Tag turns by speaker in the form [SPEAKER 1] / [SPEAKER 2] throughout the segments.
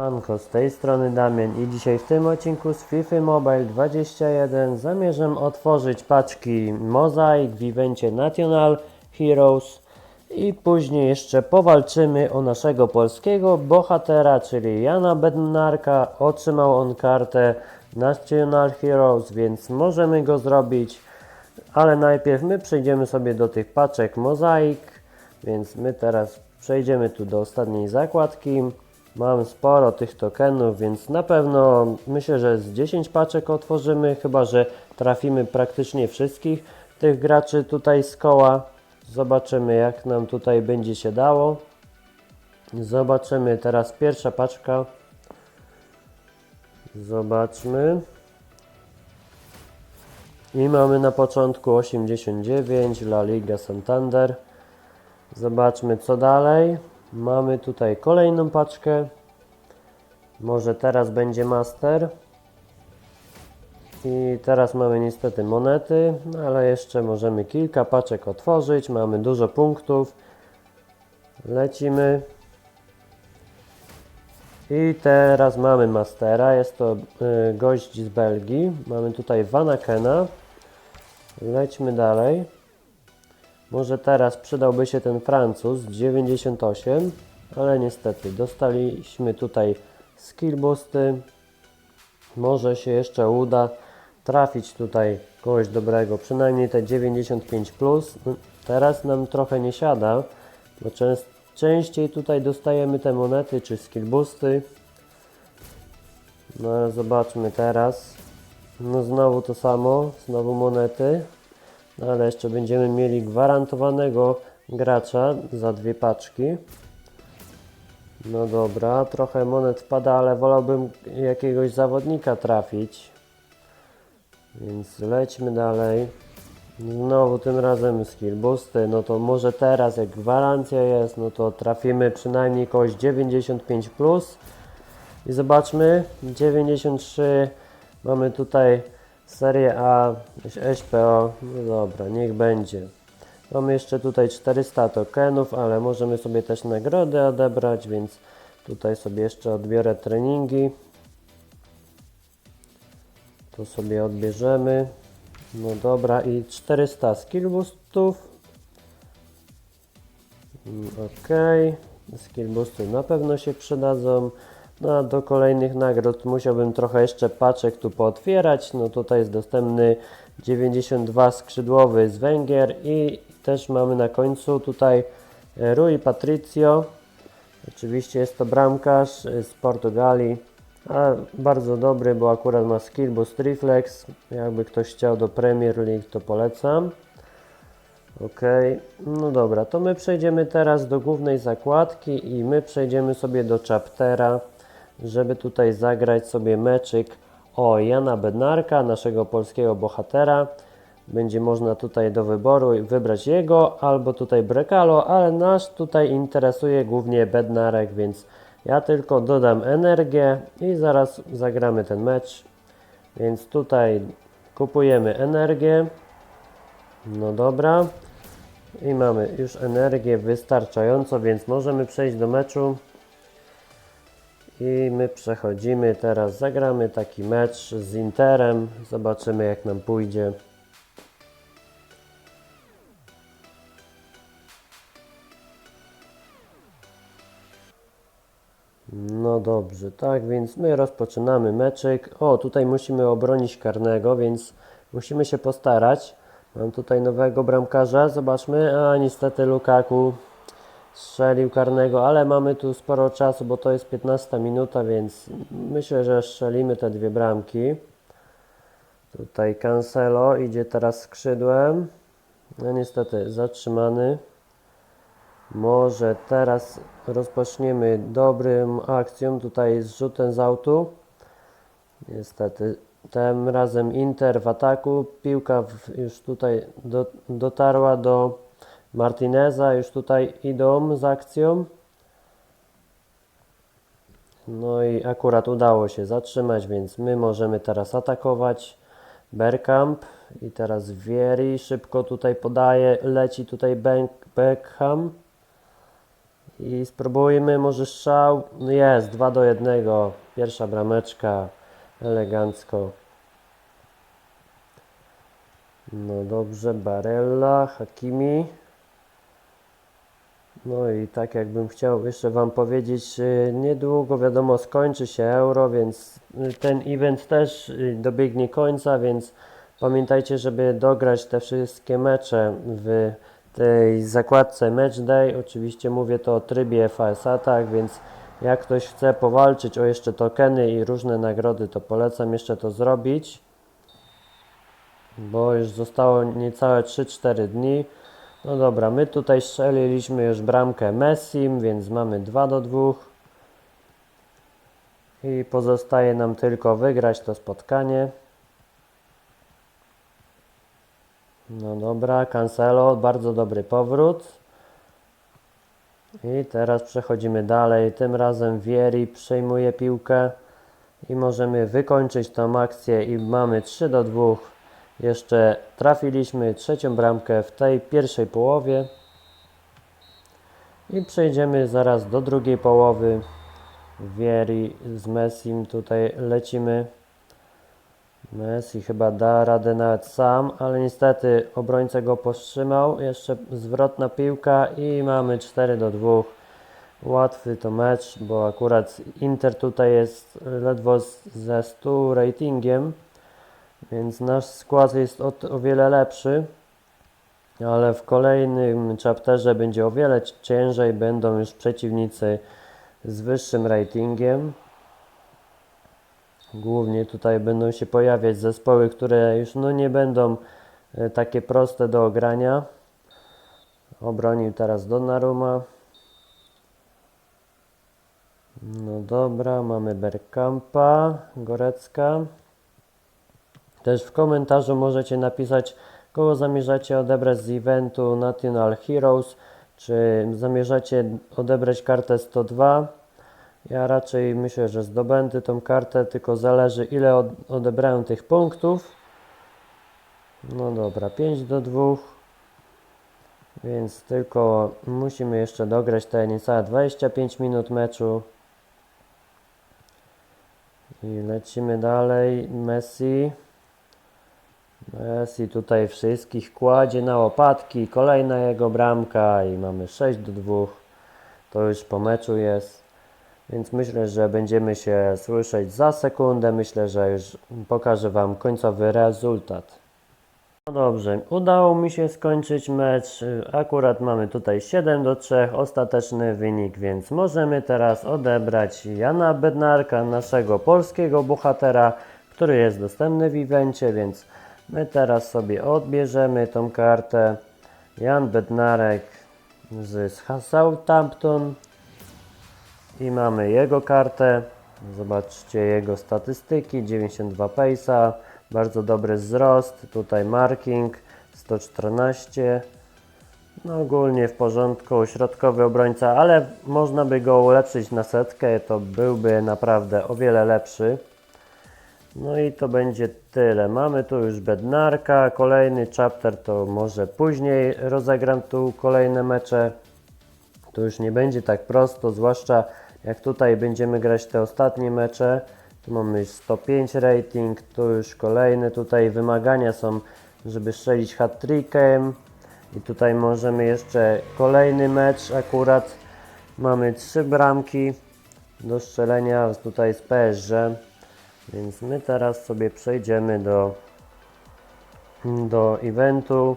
[SPEAKER 1] Manko, z tej strony Damian i dzisiaj w tym odcinku z FIFA Mobile 21 zamierzam otworzyć paczki Mozaik w evencie National Heroes i później jeszcze powalczymy o naszego polskiego bohatera, czyli Jana Bednarka. Otrzymał on kartę National Heroes, więc możemy go zrobić, ale najpierw my przejdziemy sobie do tych paczek Mozaik, więc my teraz przejdziemy tu do ostatniej zakładki. Mam sporo tych tokenów, więc na pewno myślę, że z 10 paczek otworzymy, chyba że trafimy praktycznie wszystkich tych graczy tutaj z koła. Zobaczymy jak nam tutaj będzie się dało. Zobaczymy teraz pierwsza paczka. Zobaczmy. I mamy na początku 89 La Liga Santander. Zobaczmy co dalej. Mamy tutaj kolejną paczkę. Może teraz będzie master. I teraz mamy niestety monety, no ale jeszcze możemy kilka paczek otworzyć. Mamy dużo punktów. Lecimy. I teraz mamy mastera. Jest to y, gość z Belgii. Mamy tutaj Vanakena. Lećmy dalej. Może teraz przydałby się ten Francuz 98, ale niestety dostaliśmy tutaj skill boosty. Może się jeszcze uda trafić tutaj kogoś dobrego, przynajmniej te 95 plus. No, Teraz nam trochę nie siada, bo częst, częściej tutaj dostajemy te monety czy skill boosty. No zobaczmy teraz. No znowu to samo, znowu monety. No ale jeszcze będziemy mieli gwarantowanego gracza za dwie paczki. No dobra, trochę monet wpada, ale wolałbym jakiegoś zawodnika trafić. Więc lećmy dalej. Znowu tym razem skill boosty, no to może teraz jak gwarancja jest, no to trafimy przynajmniej kogoś 95+. Plus. I zobaczmy, 93 mamy tutaj Serie A, SPO, no dobra, niech będzie. Mamy jeszcze tutaj 400 tokenów, ale możemy sobie też nagrody odebrać, więc tutaj sobie jeszcze odbiorę treningi. To sobie odbierzemy. No dobra, i 400 skill boostów. Mm, Ok, skill boosty na pewno się przydadzą. No do kolejnych nagród musiałbym trochę jeszcze paczek tu pootwierać. No tutaj jest dostępny 92 skrzydłowy z Węgier i też mamy na końcu tutaj e, Rui Patricio. Oczywiście jest to bramkarz e, z Portugalii. A bardzo dobry, bo akurat ma skill boost reflex. Jakby ktoś chciał do Premier League, to polecam. Ok, no dobra, to my przejdziemy teraz do głównej zakładki i my przejdziemy sobie do chaptera, żeby tutaj zagrać sobie meczyk o Jana Bednarka, naszego polskiego bohatera. Będzie można tutaj do wyboru wybrać jego albo tutaj Brekalo, ale nas tutaj interesuje głównie Bednarek, więc ja tylko dodam energię i zaraz zagramy ten mecz. Więc tutaj kupujemy energię. No dobra. I mamy już energię wystarczająco, więc możemy przejść do meczu. I my przechodzimy teraz, zagramy taki mecz z Interem. Zobaczymy jak nam pójdzie. No dobrze, tak więc my rozpoczynamy meczyk. O, tutaj musimy obronić karnego, więc musimy się postarać. Mam tutaj nowego bramkarza, zobaczmy. A niestety Lukaku strzelił karnego, ale mamy tu sporo czasu, bo to jest 15 minuta, więc myślę, że strzelimy te dwie bramki. Tutaj Cancelo idzie teraz skrzydłem. No niestety zatrzymany. Może teraz rozpoczniemy dobrym akcją tutaj z rzutem z autu. Niestety tym razem Inter w ataku. Piłka już tutaj do, dotarła do Martineza. Już tutaj idą z akcją. No i akurat udało się zatrzymać, więc my możemy teraz atakować. Bergkamp i teraz Vieri szybko tutaj podaje, leci tutaj Beck- Beckham. i spróbujmy może strzał. No Jest, 2 do 1. Pierwsza brameczka, elegancko. No dobrze, Barella, Hakimi. No i tak jakbym chciał jeszcze Wam powiedzieć, y, niedługo wiadomo skończy się Euro, więc y, ten event też y, dobiegnie końca, więc pamiętajcie, żeby dograć te wszystkie mecze w tej zakładce Match Day. Oczywiście mówię to o trybie FASA, tak, więc jak ktoś chce powalczyć o jeszcze tokeny i różne nagrody, to polecam jeszcze to zrobić bo już zostało niecałe 3-4 dni. No dobra, my tutaj strzeliliśmy już bramkę Messim, więc mamy 2 do 2. I pozostaje nam tylko wygrać to spotkanie. No dobra, Cancelo, bardzo dobry powrót. I teraz przechodzimy dalej. Tym razem Vieri przejmuje piłkę i możemy wykończyć tą akcję i mamy 3 do 2. Jeszcze trafiliśmy trzecią bramkę w tej pierwszej połowie. I przejdziemy zaraz do drugiej połowy. Vieri z Messim tutaj lecimy. Messi chyba da radę nawet sam, ale niestety obrońca go powstrzymał. Jeszcze zwrotna piłka i mamy 4 do 2. Łatwy to mecz, bo akurat Inter tutaj jest ledwo ze 100 ratingiem, więc nasz skład jest o, o wiele lepszy. Ale w kolejnym chapterze będzie o wiele ciężej, będą już przeciwnicy z wyższym ratingiem. Głównie tutaj będą się pojawiać zespoły, które już no nie będą e, takie proste do ogrania. Obronił teraz Donnarumma. No dobra, mamy Bergkampa, Gorecka. Też w komentarzu możecie napisać, kogo zamierzacie odebrać z eventu National Heroes, czy zamierzacie odebrać kartę 102. Ja raczej myślę, że zdobędę tą kartę, tylko zależy ile od, odebrałem tych punktów. No dobra, 5 do 2. Więc tylko musimy jeszcze dograć te niecałe 25 minut meczu. I lecimy dalej. Messi. Messi tutaj wszystkich kładzie na łopatki. Kolejna jego bramka i mamy 6 do 2. To już po meczu jest. Więc myślę, że będziemy się słyszeć za sekundę. Myślę, że już pokażę Wam końcowy rezultat. No dobrze, udało mi się skończyć mecz. Akurat mamy tutaj 7 do 3, ostateczny wynik, więc możemy teraz odebrać Jana Bednarka, naszego polskiego bohatera, który jest dostępny w evencie, więc my teraz sobie odbierzemy tą kartę. Jan Bednarek z Southampton i mamy jego kartę. Zobaczcie jego statystyki, 92 pace'a, bardzo dobry wzrost, tutaj marking 114. No ogólnie w porządku, środkowy obrońca, ale można by go ulepszyć na setkę, to byłby naprawdę o wiele lepszy. No i to będzie tyle. Mamy tu już Bednarka, kolejny chapter to może później rozegram tu kolejne mecze. To już nie będzie tak prosto, zwłaszcza jak tutaj będziemy grać te ostatnie mecze. Tu mamy 105 rating, tu już kolejne tutaj wymagania są, żeby strzelić hat-trickiem. I tutaj możemy jeszcze kolejny mecz akurat. Mamy trzy bramki do strzelenia tutaj z PSG. Więc my teraz sobie przejdziemy do, do eventu,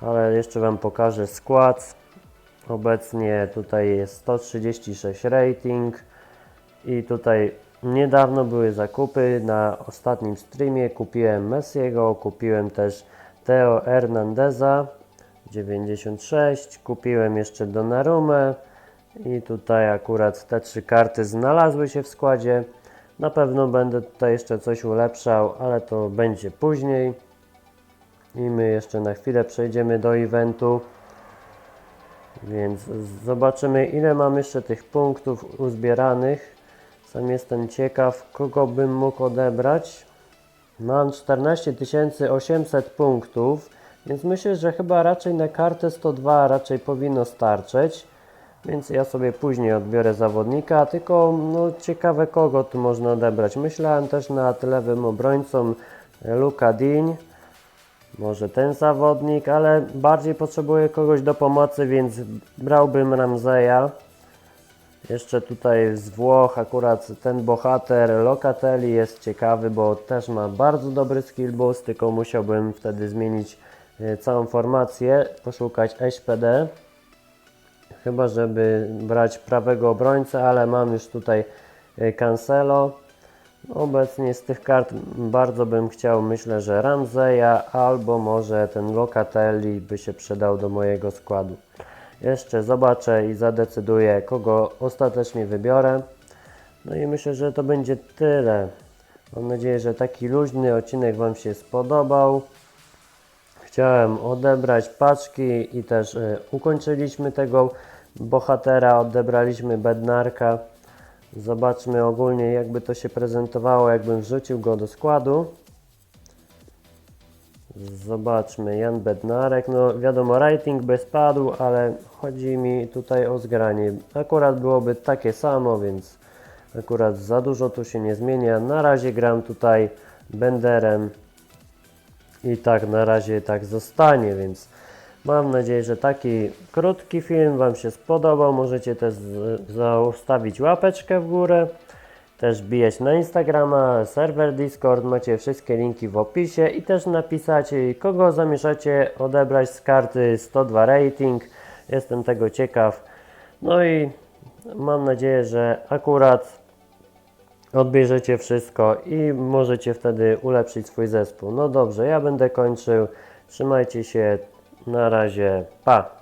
[SPEAKER 1] ale jeszcze Wam pokażę skład. Obecnie tutaj jest 136 rating i tutaj niedawno były zakupy na ostatnim streamie. Kupiłem Messiego, kupiłem też Theo Hernandeza 96, kupiłem jeszcze Donnarumę i tutaj akurat te trzy karty znalazły się w składzie. Na pewno będę tutaj jeszcze coś ulepszał, ale to będzie później. I my jeszcze na chwilę przejdziemy do eventu. Więc zobaczymy ile mam jeszcze tych punktów uzbieranych. Sam jestem ciekaw, kogo bym mógł odebrać. Mam 14 800 punktów, więc myślę, że chyba raczej na kartę 102 raczej powinno starczyć. Więc ja sobie później odbiorę zawodnika, tylko no, ciekawe kogo tu można odebrać. Myślałem też nad lewym obrońcą e, Luka Dean. Może ten zawodnik, ale bardziej potrzebuję kogoś do pomocy, więc brałbym Ramzeja. Jeszcze tutaj z Włoch akurat ten bohater Locatelli jest ciekawy, bo też ma bardzo dobry skill boost, tylko musiałbym wtedy zmienić e, całą formację, poszukać SPD. Chyba, żeby brać prawego obrońcę, ale mam już tutaj e, Cancelo. Obecnie z tych kart bardzo bym chciał, myślę, że Ramzeja albo może ten Locatelli by się przydał do mojego składu. Jeszcze zobaczę i zadecyduję, kogo ostatecznie wybiorę. No i myślę, że to będzie tyle. Mam nadzieję, że taki luźny odcinek Wam się spodobał. Chciałem odebrać paczki i też y, ukończyliśmy tego bohatera, odebraliśmy bednarka. Zobaczmy ogólnie jakby to się prezentowało, jakbym wrzucił go do składu. Zobaczmy, Jan Bednarek, no wiadomo, rating by spadł, ale chodzi mi tutaj o zgranie. Akurat byłoby takie samo, więc akurat za dużo tu się nie zmienia. Na razie gram tutaj Benderem i tak na razie tak zostanie, więc mam nadzieję, że taki krótki film Wam się spodobał. Możecie też zostawić łapeczkę w górę. Też bijać na Instagrama, serwer Discord, macie wszystkie linki w opisie i też napisać, kogo zamierzacie odebrać z karty 102 rating. Jestem tego ciekaw. No i mam nadzieję, że akurat odbierzecie wszystko i możecie wtedy ulepszyć swój zespół. No dobrze, ja będę kończył. Trzymajcie się. Na razie. Pa.